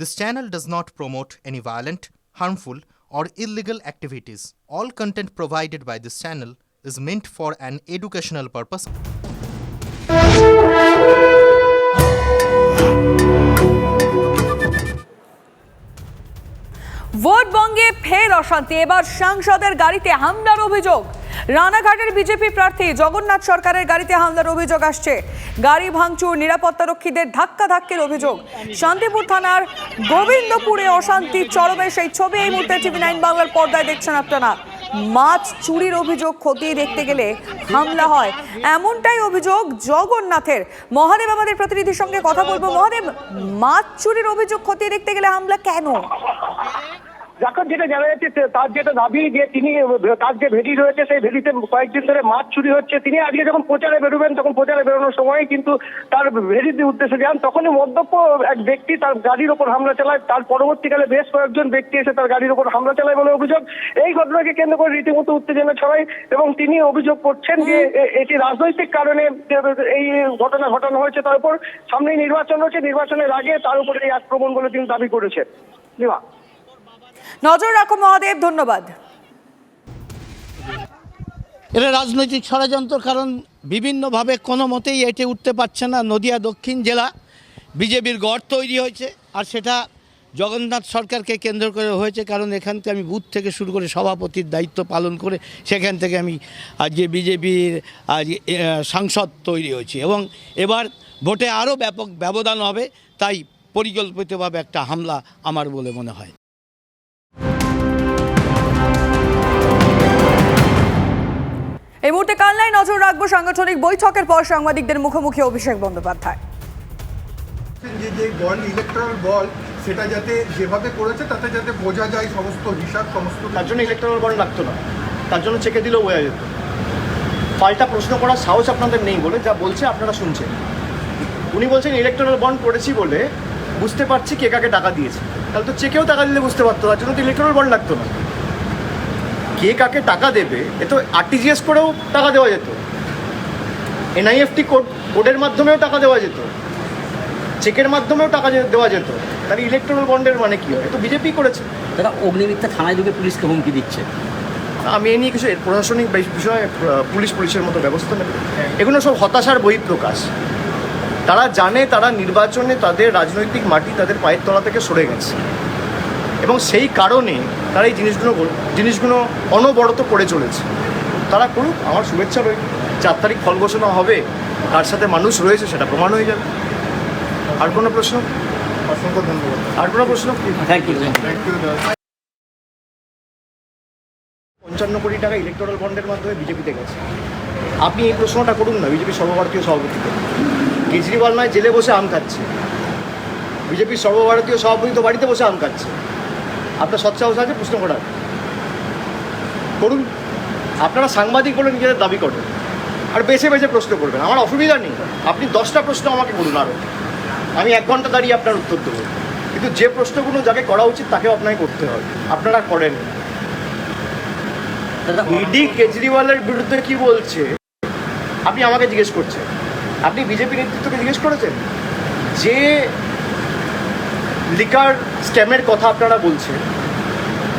This channel does not promote any violent, harmful, or illegal activities. All content provided by this channel is meant for an educational purpose. ভোটবঙ্গে ফের অশান্তি এবার সাংসদের গাড়িতে হামলার অভিযোগ রানাঘাটের বিজেপি প্রার্থী জগন্নাথ সরকারের গাড়িতে হামলার অভিযোগ আসছে। গাড়ি ভাঙচুর নিরাপত্তারক্ষীদের ধাক্কা ধাক্কির অভিযোগ। শান্তিপুর থানার গোবিন্দপুরে অশান্তি চরমে সেই ছবি এই মুহূর্তে টিভি নাইন বাংলার পর্দায় দেখছেন আপনারা। মাছ চুরির অভিযোগ খতিয়ে দেখতে গেলে হামলা হয়। এমনটাই অভিযোগ জগন্নাথের। মহাদেব আমাদের প্রতিনিধির সঙ্গে কথা বলব। মহাদেব, মাছ চুরির অভিযোগ খতিয়ে দেখতে গেলে হামলা কেন? এখন যেটা জানা যাচ্ছে তার যেটা দাবি যে তিনি, তার যে ভেটি রয়েছে, সেই ভেটিতে কয়েকদিন ধরে মাছ চুরি হচ্ছে। তিনি আজকে যখন প্রচারে বেরোবেন, তখন প্রচারে বেরোনোর সময় কিন্তু তার ভেটির উদ্দেশ্যে যান। তখনই মদ্যপ এক ব্যক্তি তার গাড়ির ওপর হামলা চালায়। তার পরবর্তীকালে বেশ কয়েকজন ব্যক্তি এসে তার গাড়ির ওপর হামলা চালায় বলে অভিযোগ। এই ঘটনাকে কেন্দ্র করে রীতিমতো উত্তেজনা ছড়ায় এবং তিনি অভিযোগ করছেন যে এটি রাজনৈতিক কারণে এই ঘটনা ঘটানো হয়েছে তার উপর। সামনেই নির্বাচন রয়েছে নির্বাচনের আগে তার উপরে এই আক্রমণ বলে তিনি দাবি করেছেন। নজর রাখো মহাদেব, ধন্যবাদ। এটা রাজনৈতিক ষড়যন্ত্র, কারণ বিভিন্নভাবে কোনো মতেই এটে উঠতে পারছে না নদিয়া দক্ষিণ জেলা। বিজেপির গড় তৈরি হয়েছে, আর সেটা জগন্নাথ সরকারকে কেন্দ্র করে হয়েছে, কারণ এখান থেকে আমি বুথ থেকে শুরু করে সভাপতির দায়িত্ব পালন করে সেখান থেকে আমি আজকে বিজেপির আজ সাংসদ তৈরি হয়েছি। এবং এবার ভোটে আরও ব্যাপক ব্যবধান হবে, তাই পরিকল্পিতভাবে একটা হামলা আমার বলে মনে হয়। এই মুহূর্তে কালনায় নজর রাখব সাংগঠনিক বৈঠকের পর সাংবাদিকদের মুখোমুখি অভিষেক বন্দ্যোপাধ্যায়। যে যে বল ইলেকট্রাল বল সেটা যাতে যেভাবে করেছে তাতে যাতে বোঝা যায় সমস্ত হিসাব সমস্ত তার জন্য ইলেকট্রাল বন্ড লাগতো না। তার জন্য চেকে দিলেও বোঝা যেত। পাল্টা প্রশ্ন করার সাহস আপনাদের নেই বলে যা বলছে আপনারা শুনছেন। উনি বলছেন ইলেকট্রাল বন্ড করেছি বলে বুঝতে পারছি কে কাকে টাকা দিয়েছে। তাহলে তো চেকেও টাকা দিলে বুঝতে পারতো তার জন্য তো ইলেকট্রাল বন্ড লাগতো না। কে কাকে টাকা দেবে এ তো আরটিজিএস করেও টাকা দেওয়া যেত। এনআইএফটি কোড কোডের মাধ্যমেও টাকা দেওয়া যেত। চেকের মাধ্যমেও টাকা দেওয়া যেত। তাহলে ইলেকট্রাল বন্ডের মানে কি হয়? এ তো বিজেপি করেছে। তারা অগ্নিমিথ্যা থানায় ঢুকে পুলিশকে হুমকি দিচ্ছে। আমি এ নিয়ে কিছু প্রশাসনিক বিষয়ে পুলিশ পুলিশের মতো ব্যবস্থা নেবে। এগুলো সব হতাশার বহিঃপ্রকাশ তারা জানে তারা নির্বাচনে তাদের রাজনৈতিক মাটি তাদের পায়ের তলা থেকে সরে গেছে। এবং সেই কারণে তারা এই জিনিসগুলো বল- জিনিসগুলো অনবরত করে চলেছে। তারা করুক আমার শুভেচ্ছা রইল। চার তারিখ ফল ঘোষণা হবে কার সাথে মানুষ রয়েছে সেটা প্রমাণ হয়ে যাবে। আর কোনো প্রশ্ন? অসংখ্য ধন্যবাদ। আর কোনো প্রশ্ন? থ্যাংক ইউ থ্যাংক ইউ পঞ্চান্ন কোটি টাকা ইলেকট্রাল বন্ডের মাধ্যমে বিজেপিতে গেছে। আপনি এই প্রশ্নটা করুন না বিজেপির সর্বভারতীয় সভাপতিকে কেজরিওয়াল নয় জেলে বসে আম খাচ্ছে। বিজেপির সর্বভারতীয় সভাপতি তো বাড়িতে বসে আম খাচ্ছে। আপনার সৎসাহস আছে প্রশ্ন করার। করুন। আপনারা সাংবাদিক বলে নিজেদের দাবি করেন। আর বেছে বেছে প্রশ্ন করবেন। আমার অসুবিধা নেই। আপনি দশটা প্রশ্ন আমাকে করুন আরও আমি এক ঘণ্টা দাঁড়িয়ে আপনার উত্তর দেবো। কিন্তু যে প্রশ্নগুলো যাকে করা উচিত তাকেও আপনাকে করতে হবে। আপনারা করেন। ইডি কেজরিওয়ালের বিরুদ্ধে কি বলছে? আপনি আমাকে জিজ্ঞেস করছেন। আপনি বিজেপি নেতৃত্বকে জিজ্ঞেস করেছেন? যে লিকার স্ক্যামের কথা আপনারা বলছেন,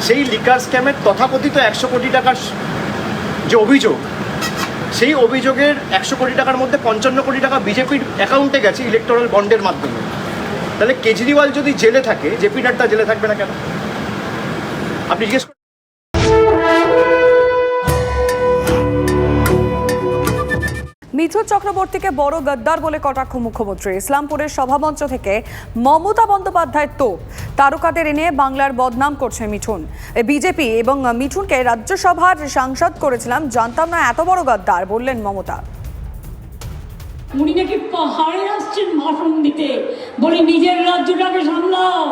সেই লিকার স্ক্যামের তথাকথিত একশো কোটি টাকার যে অভিযোগ, সেই অভিযোগের একশো কোটি টাকার মধ্যে পঞ্চান্ন কোটি টাকা বিজেপির অ্যাকাউন্টে গেছে ইলেকট্রাল বন্ডের মাধ্যমে। তাহলে কেজরিওয়াল যদি জেলে থাকে, জেপি নাড্ডা জেলে থাকবে না কেন? আপনি জিজ্ঞেস মিঠুন চক্রবর্তীকে বড় গদ্দার বলে কটাক্ষ মুখ্যমন্ত্রী। ইসলামপুরের সভামঞ্চ থেকে মমতা বন্দ্যোপাধ্যায়ের তো তারকাদের এনে বাংলার বদনাম করছে মিঠুন। বিজেপি এবং মিঠুনকে রাজ্যসভার সাংসদ করেছিলাম, জানতাম না এত বড় গদ্দার, বললেন মমতা। উনি নাকি পাহাড়ে আসছেন ভাষণ দিতে। বলে, নিজের রাজ্যটাকে সামলাও।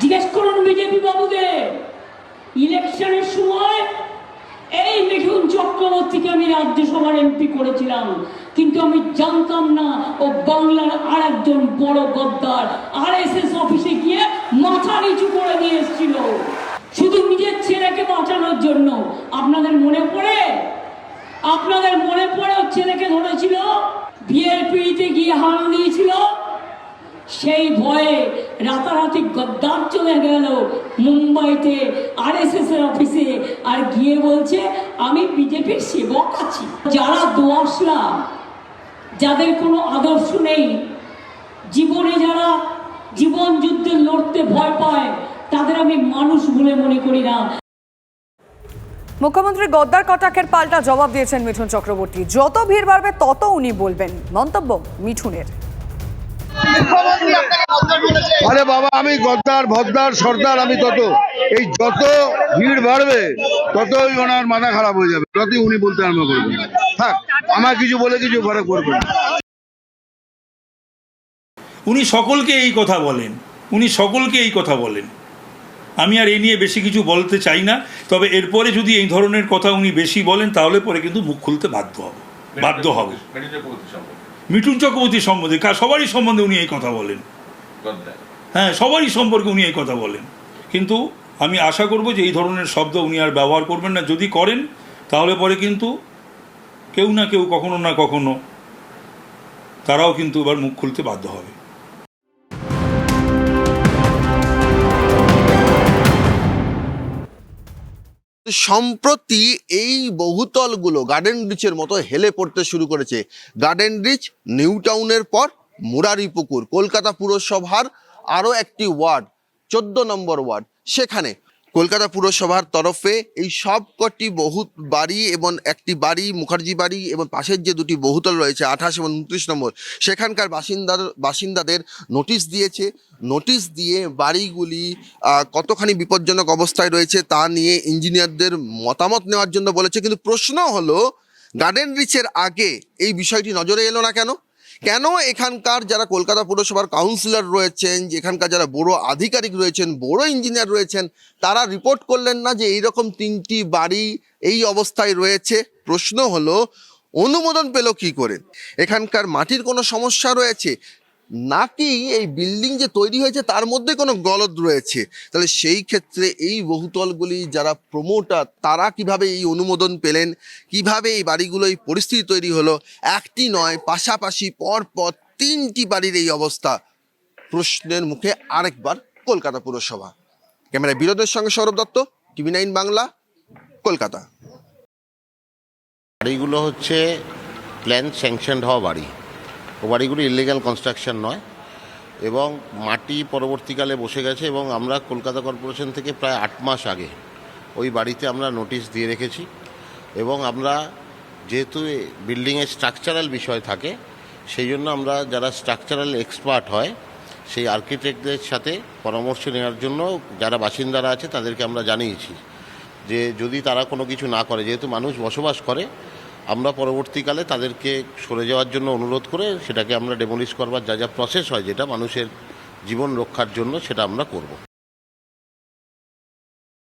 জিজ্ঞেস করুন বিজেপি বাবুদের। ইলেকশনের সময় এই মিঠুন চক্রবর্তীকে আমি রাজ্যসভার এমপি করেছিলাম। কিন্তু আমি জানতাম না ও বাংলার আর একজন বড় গদ্দার আর এস এস অফিসে গিয়ে মাথা নিচু করে দিয়ে এসেছিল। শুধু নিজের ছেলেকে বাঁচানোর জন্য। আপনাদের মনে পড়ে? আপনাদের মনে পড়ে ওর ছেলেকে ধরেছিল? বিয়ের পিড়িতে গিয়ে হাল দিয়েছিল? সেই ভয়ে রাতারাতি গদ্দার চলে গেল মুম্বাইতে আরএসএস এর অফিসে আর গিয়ে বলছে, আমি বিজেপির সেবক আছি। যারা দোয়াশলা, যাদের কোনো আদর্শ নেই, জীবনে যারা জীবন যুদ্ধে লড়তে ভয় পায়, তাদের আমি মানুষ বলে মনে করি না। মুখ্যমন্ত্রী গদ্দার কটাকের পাল্টা জবাব দিয়েছেন মিঠুন চক্রবর্তী। যত ভিড় বাড়বে, তত উনি বলবেন। মন্তব্য মিঠুনের। আরে বাবা আমি গদ্দার ভদ্দার সর্দার আমি তত। এই যত ভিড় বাড়বে ততই ওনার মাথা খারাপ হয়ে যাবে। ততই উনি বলতে আরম্ভ করবেন। থাক আমার কিছু বলে কিছু ফরক পড়বে না উনি সকলকে এই কথা বলেন। উনি সকলকে এই কথা বলেন। আমি আর এই নিয়ে বেশি কিছু বলতে চাই না তবে এরপরে যদি এই ধরনের কথা উনি বেশি বলেন তাহলে পরে কিন্তু মুখ খুলতে বাধ্য হব। বাধ্য হব। মিঠুন চক্রবর্তী সম্বন্ধে কার সবারই সম্বন্ধে উনি এই কথা বলেন। হ্যাঁ সবারই সম্পর্কে উনি এই কথা বলেন। কিন্তু আমি আশা করব যে এই ধরনের শব্দ উনি আর ব্যবহার করবেন না। যদি করেন তাহলে পরে কিন্তু কেউ না কেউ কখনো না কখনো তারাও কিন্তু এবার মুখ খুলতে বাধ্য হবে। সম্প্রতি এই বহুতলগুলো গার্ডেন রিচের মতো হেলে পড়তে শুরু করেছে। গার্ডেন রিচ নিউ টাউনের পর মুরারি পুকুর কলকাতা পুরসভার আরও একটি ওয়ার্ড, চোদ্দ নম্বর ওয়ার্ড। সেখানে কলকাতা পুরসভার তরফে এই সব কটি বহু বাড়ি এবং একটি বাড়ি, মুখার্জি বাড়ি এবং পাশের যে দুটি বহুতল রয়েছে, আঠাশ এবং উনত্রিশ নম্বর, সেখানকার বাসিন্দার, বাসিন্দাদের নোটিশ দিয়েছে। নোটিশ দিয়ে বাড়িগুলি কতখানি বিপজ্জনক অবস্থায় রয়েছে তা নিয়ে ইঞ্জিনিয়ারদের মতামত নেওয়ার জন্য বলেছে। কিন্তু প্রশ্ন হলো গার্ডেন রিচের আগে এই বিষয়টি নজরে এলো না কেন? কেন এখানকার যারা কলকাতা পুরসভার কাউন্সিলর রয়েছেন এখানকার যারা বড় আধিকারিক রয়েছেন বড় ইঞ্জিনিয়ার রয়েছেন, তারা রিপোর্ট করলেন না যে এইরকম তিনটি বাড়ি এই অবস্থায় রয়েছে? প্রশ্ন হলো, অনুমোদন পেল কি করে? এখানকার মাটির কোনো সমস্যা রয়েছে? নাকি এই বিল্ডিং যে তৈরি হয়েছে তার মধ্যে কোনো গলদ রয়েছে? তাহলে সেই ক্ষেত্রে এই বহুতলগুলি যারা প্রমোটার তারা কীভাবে এই অনুমোদন পেলেন? কীভাবে এই বাড়িগুলো, এই পরিস্থিতি তৈরি হলো? একটি নয়, পাশাপাশি পর পর তিনটি বাড়ির এই অবস্থা। প্রশ্নের মুখে আরেকবার কলকাতা পুরসভা। ক্যামেরায় বিরোধের সঙ্গে সৌরভ দত্ত, টিভি নাইন বাংলা, কলকাতা। বাড়িগুলো হচ্ছে প্ল্যান স্যাংশনড হওয়া বাড়ি। ও বাড়িগুলো ইলিগাল কনস্ট্রাকশন নয় এবং মাটি পরবর্তীকালে বসে গেছে এবং আমরা কলকাতা কর্পোরেশন থেকে প্রায় আট মাস আগে ওই বাড়িতে আমরা নোটিশ দিয়ে রেখেছি এবং আমরা যেহেতু বিল্ডিংয়ের স্ট্রাকচারাল বিষয় থাকে, সেই জন্য আমরা যারা স্ট্রাকচারাল এক্সপার্ট হয়, সেই আর্কিটেক্টদের সাথে পরামর্শ নেওয়ার জন্য যারা বাসিন্দারা আছে তাদেরকে আমরা জানিয়েছি যে যদি তারা কোনো কিছু না করে, যেহেতু মানুষ বসবাস করে আমরা পরবর্তীকালে তাদেরকে সরে যাওয়ার জন্য অনুরোধ করে সেটাকে আমরা ডেমোলিশ করবার যা যা প্রসেস হয় যেটা মানুষের জীবন রক্ষার জন্য সেটা আমরা করব।